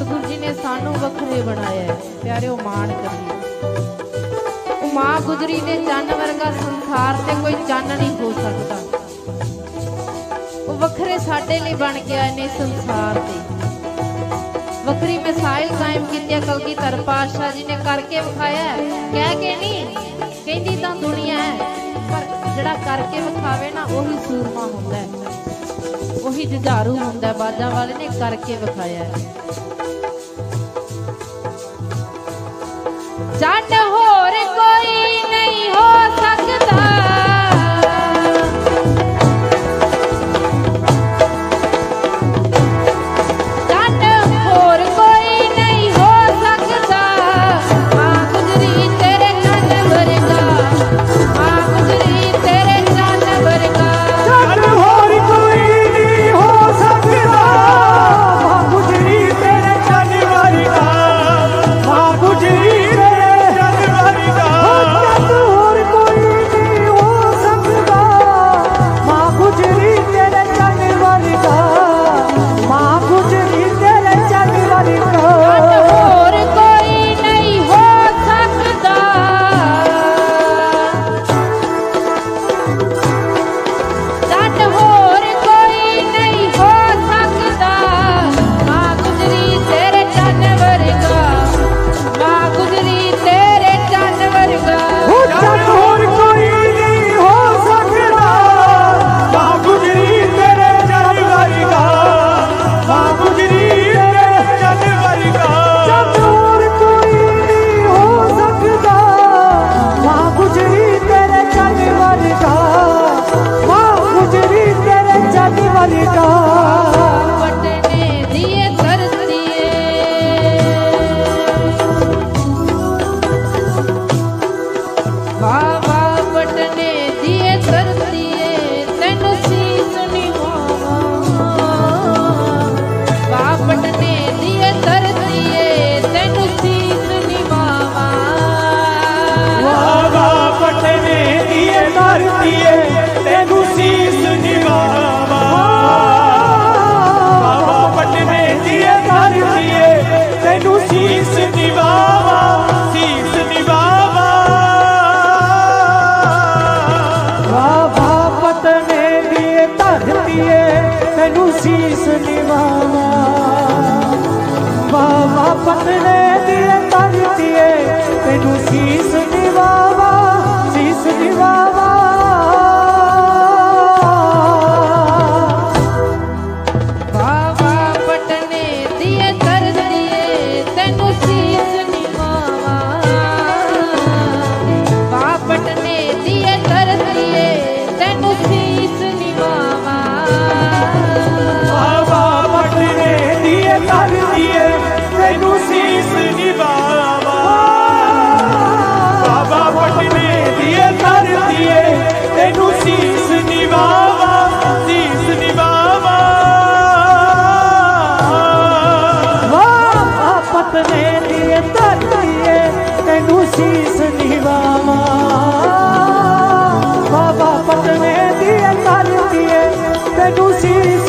ਸਤਿਗੁਰੂ ਜੀ ਨੇ ਸਾਨੂੰ ਵੱਖਰੇ ਬਣਾਇਆ ਹੈ। ਪਿਆਰਿਓ, ਮਾਣ ਕਰੀਏ। ਉਹ ਮਾਂ ਗੁਜਰੀ ਨੇ ਚੰਨ ਵਰਗਾ ਸੰਸਾਰ ਤੇ ਕੋਈ ਚੰਨ ਨਹੀਂ ਹੋ ਸਕਦਾ। ਉਹ ਵੱਖਰੇ ਸਾਡੇ ਲਈ ਬਣ ਕੇ ਆਏ ਨੇ ਸੰਸਾਰ ਤੇ। ਵੱਖਰੀ ਮਿਸਾਈਲ ਕਾਇਮ ਕੀਤੀ ਹੈ ਕਲਗੀਧਰ ਪਾਤਸ਼ਾਹ ਜੀ ਨੇ ਕਰਕੇ ਵਿਖਾਇਆ ਕਹਿ ਕੇ ਨਹੀਂ, ਕਹਿੰਦੀ ਤਾਂ ਦੁਨੀਆ ਹੈ, ਪਰ ਜਿਹੜਾ ਕਰਕੇ ਵਿਖਾਵੇ ਨਾ, ਉਹੀ ਸੂਰਮਾ ਹੁੰਦਾ ਹੈ। ਉਹੀ ਜੁਝਾਰੂ ਹੁੰਦਾ ਬਾਜਾਂ ਵਾਲੇ ਨੇ ਕਰਕੇ ਵਿਖਾਇਆ ਹੈ। ਸੀਸ ਨਿਵਾਵਾ ਵਾਵਾ ਪਤਨੇ ਆਵਾ ਮਟਨੇ ਦੀਏ ਕਰ ਦੀਏ ਤੈਨੂੰ ਸੀਸ ਨਿਭਾਵਾ। ਬਾਬਾ ਮਟਨੇ ਦੀਏ ਕਰ ਦੀਏ ਤੈਨੂੰ ਸੀਸ ਨਿਭਾਵਾ ਸੀਸ ਨਿਭਾਵਾ। ਬਾਬਾ ਪਤਨੇ ਦੀਏ ਕਰ ਦੀਏ ਤੈਨੂੰ ਸੀਸ ਨਿਭਾਵਾ। ਬਾਬਾ ਪਤਨੇ ਦੀਏ ਕਰ ਦੀਏ ਤੈਨੂੰ ਸੀਸ